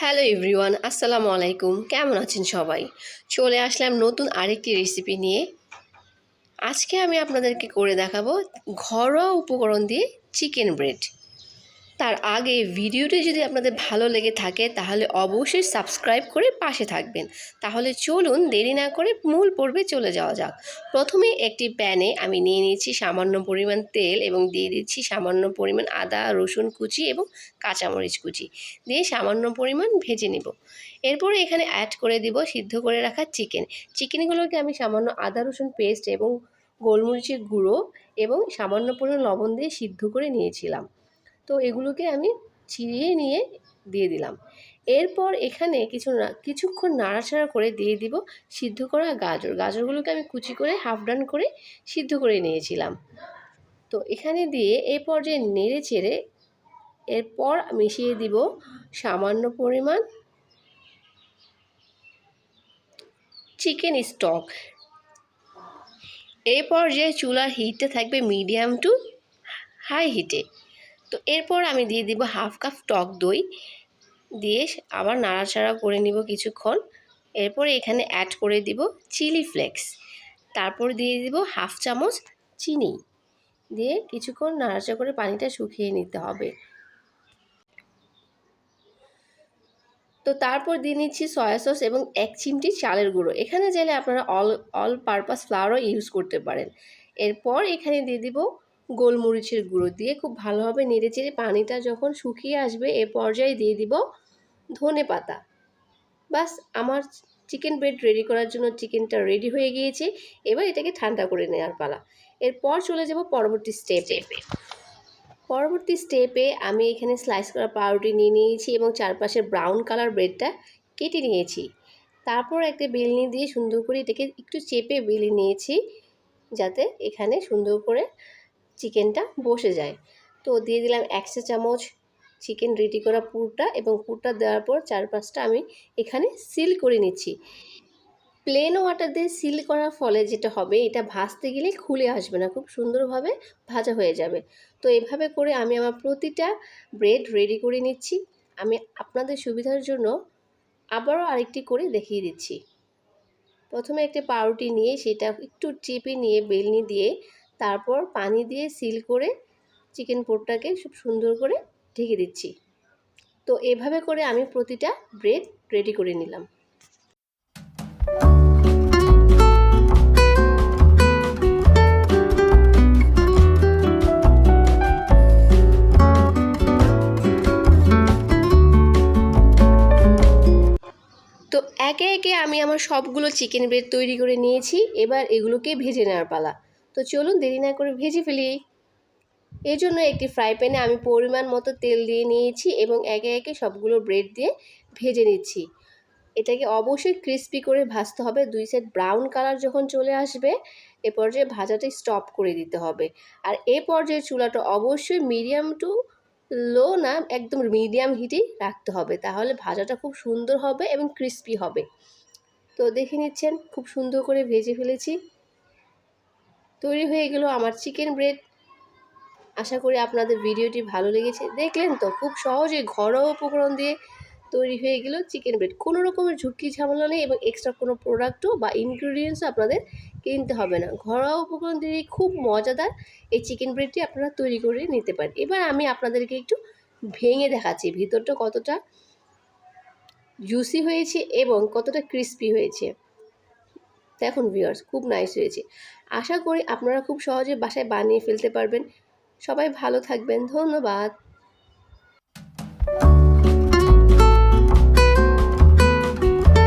Hello everyone আসসালামু আলাইকুম কেমন আছেন সবাই? চলে আসলাম নতুন আরেকটি রেসিপি নিয়ে। আজকে আমি আপনাদেরকে করে দেখাবো ঘরোয়া উপকরণ দিয়ে চিকেন ব্রেড তার আগে ভিডিওটি যদি আপনাদের ভালো লেগে থাকে, তাহলে অবশ্যই সাবস্ক্রাইব করে পাশে থাকবেন। তাহলে চলুন দেরি না করে মূল পর্বে চলে যাওয়া যাক। প্রথমে একটি প্যানে আমি নিয়ে নিয়েছি সামান্য পরিমাণ তেল এবং দিয়ে দিচ্ছি সামান্য পরিমাণ আদা, রসুন কুচি এবং কাঁচামরিচ কুচি। দিয়ে সামান্য পরিমাণ ভেজে নেব। এরপরে এখানে অ্যাড করে দিব সিদ্ধ করে রাখা চিকেন চিকেনগুলোকে আমি সামান্য আদা, রসুন পেস্ট এবং গোলমরিচের গুঁড়ো এবং সামান্য পরিমাণ লবণ দিয়ে সিদ্ধ করে নিয়েছিলাম। তো এগুলোকে আমি ছিঁড়িয়ে নিয়ে দিয়ে দিলাম। এরপর এখানে কিছু কিছুক্ষণ নাড়াচাড়া করে দিয়ে দিব সিদ্ধ করা গাজর। গাজরগুলোকে আমি কুচি করে হাফ ডান করে সিদ্ধ করে নিয়েছিলাম। তো এখানে দিয়ে এ পর্যায়ে নেড়ে চেড়ে এরপর মিশিয়ে দিব সামান্য পরিমাণ চিকেন স্টক এই পর্যায়ে চুলার হিটটা থাকবে মিডিয়াম টু হাই হিটে তো এরপর আমি দিয়ে দিব হাফ কাপ টক দই। দিয়ে আবার নাড়াচাড়া করে নিব কিছুক্ষণ। এরপর এখানে অ্যাড করে দিব চিলি ফ্লেক্স তারপর দিয়ে দিব হাফ চামচ চিনি। দিয়ে কিছুক্ষণ নাড়াচাড়া করে পানিটা শুকিয়ে নিতে হবে। তো তারপর দিয়ে নিচ্ছি সয়া সস এবং এক চিমটি চালের গুঁড়ো। এখানে চাইলে আপনারা অল অল পারপাস ফ্লাওয়ারও ইউজ করতে পারেন। এরপর এখানে দিয়ে দিব গোলমরিচের গুঁড়ো দিয়ে খুব ভালোভাবে নেড়ে চেড়ে পানিটা যখন শুকিয়ে আসবে এ পর্যায়ে দিয়ে দিব ধনে পাতা। বাস আমার চিকেন ব্রেড রেডি করার জন্য চিকেনটা রেডি হয়ে গিয়েছে। এবার এটাকে ঠান্ডা করে নেওয়ার পালা। এরপর চলে যাব পরবর্তী স্টেপে। পরবর্তী স্টেপে আমি এখানে স্লাইস করা পাউরুটি নিয়ে নিয়েছি এবং চারপাশের ব্রাউন কালার ব্রেডটা কেটে নিয়েছি। তারপর একটা বেলনি দিয়ে সুন্দর করে এটাকে একটু চেপে বেলে নিয়েছি যাতে এখানে সুন্দর করে চিকেনটা বসে যায়। তো দিয়ে দিলাম একশো চামচ চিকেন রেডি করা পুরটা এবং পুরটা দেওয়ার পর চারপাশটা আমি এখানে সিল করে নিচ্ছি। প্লেন ওয়াটার দিয়ে সিল করার ফলে যেটা হবে, এটা ভাজতে গেলে খুলে আসবে না, খুব সুন্দরভাবে ভাজা হয়ে যাবে। তো এভাবে করে আমি আমার প্রতিটা ব্রেড রেডি করে নিচ্ছি। আমি আপনাদের সুবিধার জন্য আবারও আরেকটি করে দেখিয়ে দিচ্ছি। প্রথমে একটা পাউরুটি নিয়ে সেটা একটু চেপে নিয়ে বেলনি দিয়ে তারপর পানি দিয়ে সিল করে চিকেন পোরটাকে খুব সুন্দর করে ঢেকে দিচ্ছি। তো এভাবে করে আমি প্রতিটা ব্রেড রেডি করে নিলাম। তো একে একে আমি আমার সবগুলো চিকেন ব্রেড তৈরি করে নিয়েছি। এবার এগুলোকে ভেজে নেওয়ার পালা। তো চলুন দেরি না করে ভেজে ফেলি। এই জন্য একটি ফ্রাই প্যানে আমি পরিমাণ মতো তেল দিয়ে নিয়েছি এবং একে একে সবগুলো ব্রেড দিয়ে ভেজে নিচ্ছি। এটাকে অবশ্যই ক্রিস্পি করে ভাজতে হবে। দুই সাইড ব্রাউন কালার যখন চলে আসবে, এ পর্যায়ে ভাজাটা স্টপ করে দিতে হবে। আর এ পর্যায়ে চুলাটা অবশ্যই মিডিয়াম টু লো না, একদম মিডিয়াম হিটেই রাখতে হবে। তাহলে ভাজাটা খুব সুন্দর হবে এবং ক্রিস্পি হবে। তো দেখে নিচ্ছেন, খুব সুন্দর করে ভেজে ফেলেছি। তৈরি হয়ে গেল আমার চিকেন ব্রেড আশা করি আপনাদের ভিডিওটি ভালো লেগেছে। দেখলেন তো, খুব সহজে ঘরোয়া উপকরণ দিয়ে তৈরি হয়ে গেল চিকেন ব্রেড কোনো রকমের ঝুঁকি, ঝামেলা নেই এবং এক্সট্রা কোনো প্রোডাক্টও বা ইনগ্রিডিয়েন্টসও আপনাদের কিনতে হবে না। ঘরোয়া উপকরণ দিয়ে খুব মজাদার এই চিকেন ব্রেডটি আপনারা তৈরি করে নিতে পারেন। এবার আমি আপনাদেরকে একটু ভেঙে দেখাচ্ছি। ভিতরটা কতটা জুসি হয়েছে এবং কতটা ক্রিস্পি হয়েছে। দেখুন ভিউয়ার্স খুব নাইস হয়েছে। আশা করি আপনারা খুব সহজে বাসায় বানিয়ে ফেলতে পারবেন। সবাই ভালো থাকবেন, ধন্যবাদ।